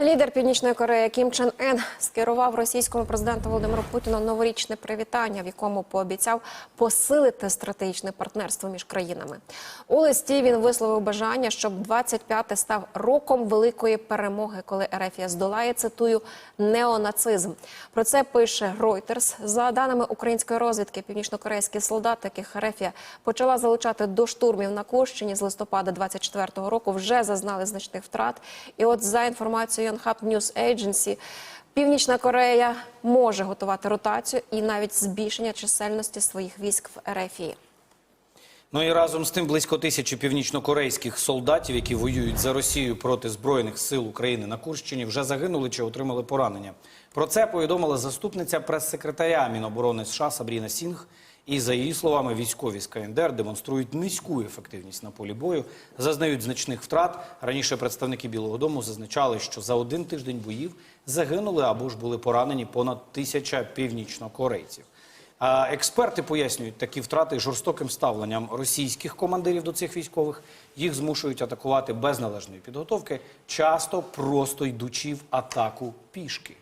Лідер Північної Кореї Кім Чен Ен скерував російському президенту Володимиру Путіну новорічне привітання, в якому пообіцяв посилити стратегічне партнерство між країнами. У листі він висловив бажання, щоб 25-й став роком великої перемоги, коли Ерефія здолає цитую неонацизм. Про це пише Reuters. За даними української розвідки, північнокорейські солдати, яких Ерефія почала залучати до штурмів на Курщині з листопада 24-го року, вже зазнали значних втрат. І от за інформацією Yonhap News Agency, Північна Корея може готувати ротацію і навіть збільшення чисельності своїх військ в Ерефії. Ну і разом з тим близько тисячі північнокорейських солдатів, які воюють за Росію проти збройних сил України на Курщині, вже загинули чи отримали поранення. Про це повідомила заступниця прес-секретаря Міноборони США Сабріна Сінг. І за її словами, військові з КНДР демонструють низьку ефективність на полі бою, зазнають значних втрат. Раніше представники Білого Дому зазначали, що за один тиждень боїв загинули або ж були поранені понад тисяча північнокорейців. Експерти пояснюють такі втрати жорстоким ставленням російських командирів до цих військових. Їх змушують атакувати без належної підготовки, часто просто йдучи в атаку пішки.